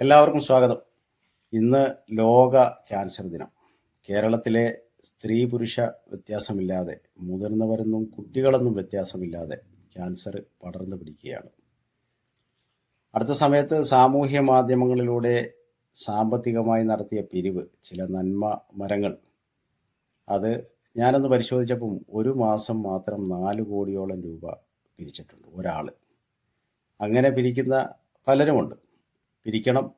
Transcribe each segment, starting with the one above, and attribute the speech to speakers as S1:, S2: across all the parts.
S1: എല്ലാവർക്കും സ്വാഗതം. ഇന്ന് ലോക ക്യാൻസർ ദിനം. കേരളത്തിലെ സ്ത്രീ പുരുഷ വ്യത്യാസമില്ലാതെ മുതിർന്നവരെന്നും കുട്ടികളെന്നും വ്യത്യാസമില്ലാതെ ക്യാൻസർ പടർന്നു പിടിക്കുകയാണ്. അടുത്ത സമയത്ത് സാമൂഹ്യ മാധ്യമങ്ങളിലൂടെ സാമ്പത്തികമായി നടത്തിയ പിരിവ് ചില നന്മ മരങ്ങൾ. അത് ഞാനൊന്ന് പരിശോധിച്ചപ്പം ഒരു മാസം മാത്രം നാല് കോടിയോളം രൂപ പിരിച്ചിട്ടുണ്ട് ഒരാൾ അങ്ങനെ പിരിക്കുന്ന പലരുമുണ്ട്. പിരിക്കണം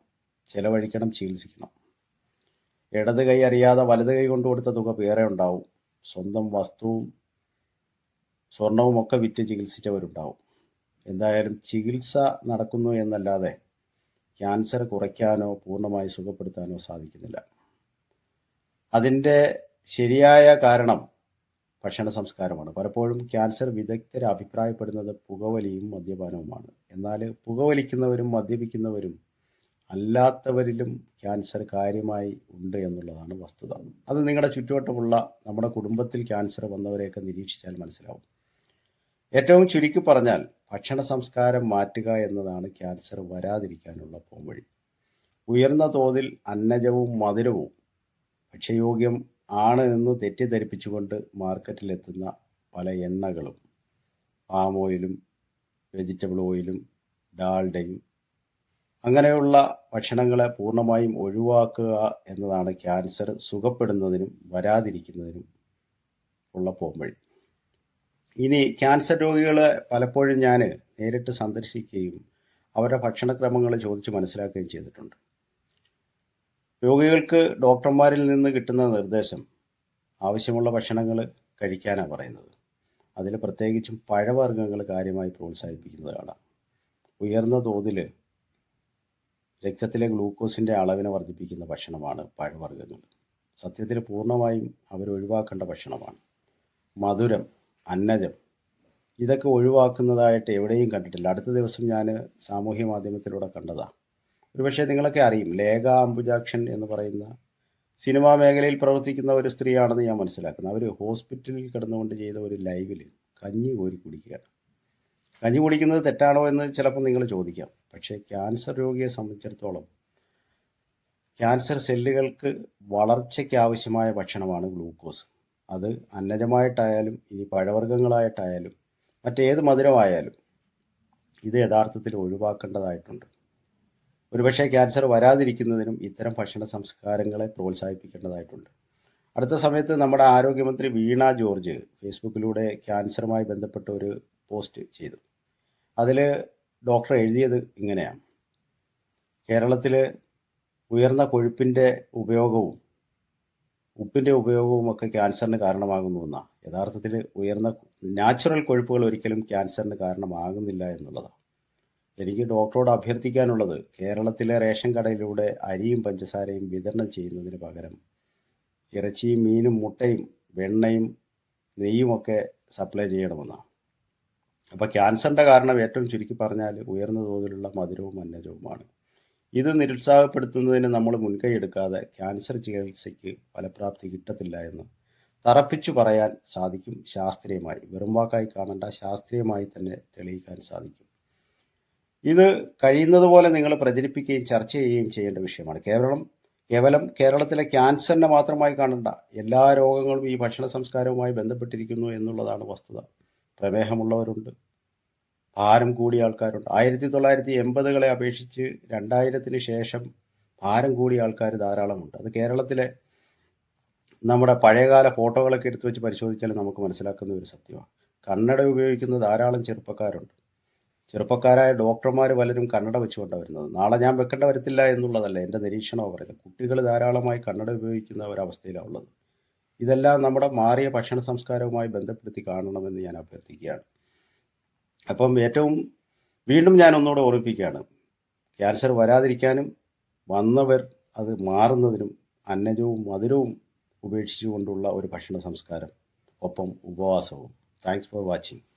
S1: ചിലവഴിക്കണം ചികിത്സിക്കണം. ഇടത് കൈ അറിയാതെ വലത് കൈ കൊണ്ട് കൊടുത്ത തുക വേറെ ഉണ്ടാവും. സ്വന്തം വസ്തുവും സ്വർണവും ഒക്കെ വിറ്റ് ചികിത്സിച്ചവരുണ്ടാവും. എന്തായാലും ചികിത്സ നടക്കുന്നു എന്നല്ലാതെ ക്യാൻസർ കുറയ്ക്കാനോ പൂർണമായി സുഖപ്പെടുത്താനോ സാധിക്കുന്നില്ല. അതിന്റെ ശരിയായ കാരണം ഭക്ഷണ സംസ്കാരമാണ്. പലപ്പോഴും ക്യാൻസർ വിദഗ്ധർ അഭിപ്രായപ്പെടുന്നത് പുകവലിയും മദ്യപാനവുമാണ്. എന്നാൽ പുകവലിക്കുന്നവരും മദ്യപിക്കുന്നവരും അല്ലാത്തവരിലും ക്യാൻസർ കാര്യമായി ഉണ്ട് എന്നുള്ളതാണ് വസ്തുത. അത് നിങ്ങളുടെ ചുറ്റുവട്ടമുള്ള നമ്മുടെ കുടുംബത്തിൽ ക്യാൻസർ വന്നവരെയൊക്കെ നിരീക്ഷിച്ചാൽ മനസ്സിലാവും. ഏറ്റവും ചുരുക്കി പറഞ്ഞാൽ ഭക്ഷണ സംസ്കാരം മാറ്റുക എന്നതാണ് ക്യാൻസർ വരാതിരിക്കാനുള്ള പോംവഴി. ഉയർന്ന തോതിൽ അന്നജവും മധുരവും ഭക്ഷ്യയോഗ്യം ആണ് എന്ന് തെറ്റിദ്ധരിപ്പിച്ചുകൊണ്ട് മാർക്കറ്റിലെത്തുന്ന പല എണ്ണകളും പാം ഓയിലും വെജിറ്റബിൾ ഓയിലും ഡാൽഡയും അങ്ങനെയുള്ള ഭക്ഷണങ്ങളെ പൂർണമായും ഒഴിവാക്കുക എന്നതാണ് ക്യാൻസർ സുഖപ്പെടുന്നതിനും വരാതിരിക്കുന്നതിനും ഉള്ള പോംവഴി. ഇനി ക്യാൻസർ രോഗികളെ പലപ്പോഴും ഞാൻ നേരിട്ട് സന്ദർശിക്കുകയും അവരുടെ ഭക്ഷണക്രമങ്ങൾ ചോദിച്ച് മനസ്സിലാക്കുകയും ചെയ്തിട്ടുണ്ട്. രോഗികൾക്ക് ഡോക്ടർമാരിൽ നിന്ന് കിട്ടുന്ന നിർദ്ദേശം ആവശ്യമുള്ള ഭക്ഷണങ്ങൾ കഴിക്കാനാണ് പറയുന്നത്. അതിൽ പ്രത്യേകിച്ചും പഴവർഗങ്ങൾ കാര്യമായി പ്രോത്സാഹിപ്പിക്കുന്നത് കാണാം ഉയർന്ന തോതിൽ രക്തത്തിലെ ഗ്ലൂക്കോസിന്റെ അളവിനെ വർദ്ധിപ്പിക്കുന്ന ഭക്ഷണമാണ് പഴവർഗങ്ങൾ. സത്യത്തിൽ പൂർണമായും അവർ ഒഴിവാക്കേണ്ട ഭക്ഷണമാണ്. മധുരം അന്നജം ഇതൊക്കെ ഒഴിവാക്കുന്നതായിട്ട് എവിടെയും കണ്ടിട്ടില്ല. അടുത്ത ദിവസം ഞാൻ സാമൂഹ്യ മാധ്യമത്തിലൂടെ കണ്ടതാണ് ഒരുപക്ഷെ നിങ്ങളൊക്കെ അറിയും ലേഖ അംബുജാക്ഷൻ എന്ന് പറയുന്ന സിനിമാ മേഖലയിൽ പ്രവർത്തിക്കുന്ന ഒരു സ്ത്രീയാണെന്ന് ഞാൻ മനസ്സിലാക്കുന്നത് അവർ ഹോസ്പിറ്റലിൽ കിടന്നുകൊണ്ട് ചെയ്ത ഒരു ലൈവിൽ കഞ്ഞി കോരി കുടിക്കുകയാണ്. കഞ്ഞി കുടിക്കുന്നത് തെറ്റാണോ എന്ന് ചിലപ്പോൾ നിങ്ങൾ ചോദിക്കാം. പക്ഷേ ക്യാൻസർ രോഗിയെ സംബന്ധിച്ചിടത്തോളം ക്യാൻസർ സെല്ലുകൾക്ക് വളർച്ചയ്ക്ക് ആവശ്യമായ ഭക്ഷണമാണ് ഗ്ലൂക്കോസ്. അത് അന്നജമായിട്ടായാലും ഇനി പഴവർഗങ്ങളായിട്ടായാലും മറ്റേത് മധുരമായാലും ഇത് യഥാർത്ഥത്തിൽ ഒഴിവാക്കേണ്ടതായിട്ടുണ്ട്. ഒരുപക്ഷെ ക്യാൻസർ വരാതിരിക്കുന്നതിനും ഇത്തരം ഭക്ഷണ സംസ്കാരങ്ങളെ പ്രോത്സാഹിപ്പിക്കേണ്ടതായിട്ടുണ്ട്. അടുത്ത സമയത്ത് നമ്മുടെ ആരോഗ്യമന്ത്രി വീണ ജോർജ് ഫേസ്ബുക്കിലൂടെ ക്യാൻസറുമായി ബന്ധപ്പെട്ട ഒരു പോസ്റ്റ് ചെയ്തു. അതിൽ ഡോക്ടർ എഴുതിയത് ഇങ്ങനെയാണ്. കേരളത്തിൽ ഉയർന്ന കൊഴുപ്പിന്റെ ഉപയോഗവും ഉപ്പിന്റെ ഉപയോഗവും ഒക്കെ ക്യാൻസറിന് കാരണമാകുന്നുവെന്നാണ് യഥാർത്ഥത്തിൽ ഉയർന്ന നാച്ചുറൽ കൊഴുപ്പുകൾ ഒരിക്കലും ക്യാൻസറിന് കാരണമാകുന്നില്ല എന്നുള്ളതാണ്. എനിക്ക് ഡോക്ടറോട് അഭ്യർത്ഥിക്കാനുള്ളത് കേരളത്തിലെ റേഷൻ കടയിലൂടെ അരിയും പഞ്ചസാരയും വിതരണം ചെയ്യുന്നതിന് പകരം ഇറച്ചിയും മീനും മുട്ടയും വെണ്ണയും നെയ്യുമൊക്കെ സപ്ലൈ ചെയ്യണമെന്നാണ്. അപ്പോൾ ക്യാൻസറിന്റെ കാരണം ഏറ്റവും ചുരുക്കി പറഞ്ഞാൽ ഉയർന്ന തോതിലുള്ള മധുരവും അന്നജവുമാണ് ഇത് നിരുത്സാഹപ്പെടുത്തുന്നതിന് നമ്മൾ മുൻകൈ എടുക്കാതെ ക്യാൻസർ ചികിത്സയ്ക്ക് ഫലപ്രാപ്തി കിട്ടത്തില്ല എന്ന് തറപ്പിച്ചു പറയാൻ സാധിക്കും ശാസ്ത്രീയമായി. വെറും വാക്കായി കാണേണ്ട ശാസ്ത്രീയമായി തന്നെ തെളിയിക്കാൻ സാധിക്കും. ഇത് കഴിയുന്നതുപോലെ നിങ്ങൾ പ്രചരിപ്പിക്കുകയും ചർച്ച ചെയ്യുകയും ചെയ്യേണ്ട വിഷയമാണ്. കേരളം കേവലം കേരളത്തിലെ ക്യാൻസറിനെ മാത്രമായി കാണേണ്ട എല്ലാ രോഗങ്ങളും ഈ ഭക്ഷണ സംസ്കാരവുമായി ബന്ധപ്പെട്ടിരിക്കുന്നു എന്നുള്ളതാണ് വസ്തുത. പ്രമേഹമുള്ളവരുണ്ട്. ഭാരം കൂടിയ ആൾക്കാരുണ്ട്. ആയിരത്തി തൊള്ളായിരത്തി എൺപതുകളെ അപേക്ഷിച്ച് രണ്ടായിരത്തിന് ശേഷം ഭാരം കൂടിയ ആൾക്കാർ ധാരാളമുണ്ട്. അത് കേരളത്തിലെ നമ്മുടെ പഴയകാല ഫോട്ടോകളൊക്കെ എടുത്തു വെച്ച് പരിശോധിച്ചാൽ നമുക്ക് മനസ്സിലാക്കുന്ന ഒരു സത്യമാണ്. കണ്ണട ഉപയോഗിക്കുന്ന ധാരാളം ചെറുപ്പക്കാരുണ്ട്. ചെറുപ്പക്കാരായ ഡോക്ടർമാർ പലരും കണ്ണട വെച്ചുകൊണ്ടാണ് വരുന്നത്. നാളെ ഞാൻ വെക്കേണ്ട വരത്തില്ല എന്നുള്ളതല്ല എന്റെ നിരീക്ഷണമാണ് പറയുന്നത്. കുട്ടികൾ ധാരാളമായി കണ്ണട ഉപയോഗിക്കുന്ന ഒരവസ്ഥയിലാണ് ഉള്ളത്. ഇതെല്ലാം നമ്മുടെ മാറിയ ഭക്ഷണ സംസ്കാരവുമായി ബന്ധപ്പെടുത്തി കാണണമെന്ന് ഞാൻ അഭ്യർത്ഥിക്കുകയാണ്. അപ്പം ഏറ്റവും വീണ്ടും ഞാൻ ഒന്നുകൂടെ ഓർമ്മിപ്പിക്കുകയാണ്. ക്യാൻസർ വരാതിരിക്കാനും വന്നവർ അത് മാറുന്നതിനും അന്നജവും മധുരവും ഉപേക്ഷിച്ചുകൊണ്ടുള്ള ഒരു ഭക്ഷണ സംസ്കാരം ഒപ്പം ഉപവാസവും. Thanks for watching